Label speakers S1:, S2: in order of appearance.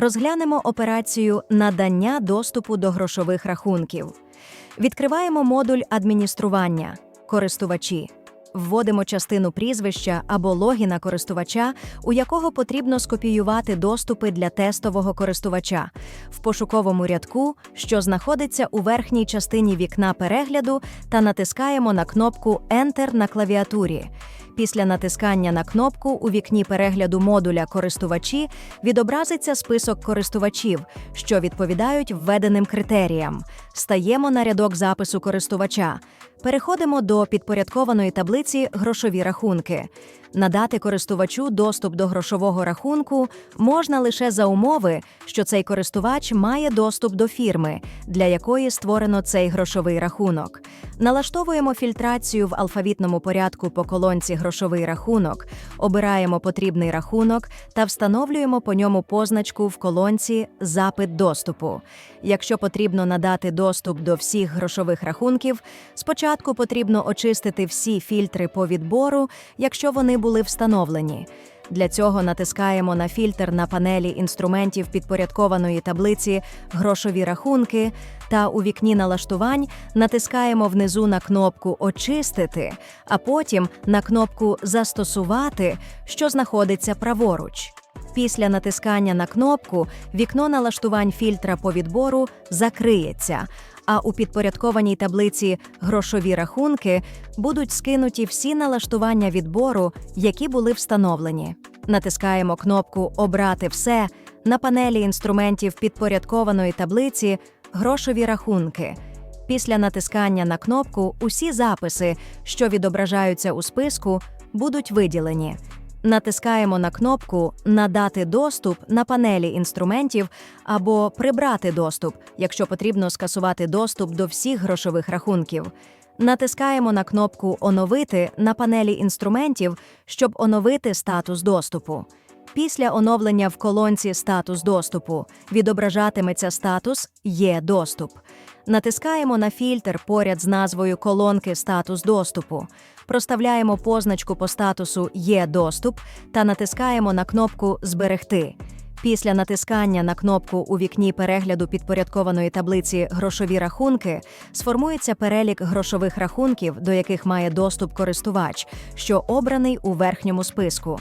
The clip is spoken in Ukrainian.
S1: Розглянемо операцію надання доступу до грошових рахунків. Відкриваємо модуль адміністрування користувачі. Вводимо частину прізвища або логіна користувача, у якого потрібно скопіювати доступи для тестового користувача в пошуковому рядку, що знаходиться у верхній частині вікна перегляду, та натискаємо на кнопку Enter на клавіатурі. Після натискання на кнопку у вікні перегляду модуля Користувачі відобразиться список користувачів, що відповідають введеним критеріям. Стаємо на рядок запису користувача. Переходимо до підпорядкованої таблиці Грошові рахунки. Надати користувачу доступ до грошового рахунку можна лише за умови, що цей користувач має доступ до фірми, для якої створено цей грошовий рахунок. Налаштовуємо фільтрацію в алфавітному порядку по колонці Грошовий рахунок, обираємо потрібний рахунок та встановлюємо по ньому позначку в колонці Запит доступу. Якщо потрібно надати доступ до всіх грошових рахунків, спочатку потрібно очистити всі фільтри по відбору, якщо були встановлені. Для цього натискаємо на фільтр на панелі інструментів підпорядкованої таблиці Грошові рахунки та у вікні налаштувань натискаємо внизу на кнопку Очистити, а потім на кнопку Застосувати, що знаходиться праворуч. Після натискання на кнопку вікно налаштувань фільтра по відбору закриється, а у підпорядкованій таблиці Грошові рахунки будуть скинуті всі налаштування відбору, які були встановлені. Натискаємо кнопку Обрати все на панелі інструментів підпорядкованої таблиці Грошові рахунки. Після натискання на кнопку усі записи, що відображаються у списку, будуть виділені. Натискаємо на кнопку Надати доступ на панелі інструментів або Прибрати доступ, якщо потрібно скасувати доступ до всіх грошових рахунків. Натискаємо на кнопку Оновити на панелі інструментів, щоб оновити статус доступу. Після оновлення в колонці Статус доступу відображатиметься статус Є доступ. Натискаємо на фільтр поряд з назвою колонки Статус доступу, проставляємо позначку по статусу Є доступ та натискаємо на кнопку Зберегти. Після натискання на кнопку у вікні перегляду підпорядкованої таблиці Грошові рахунки сформується перелік грошових рахунків, до яких має доступ користувач, що обраний у верхньому списку.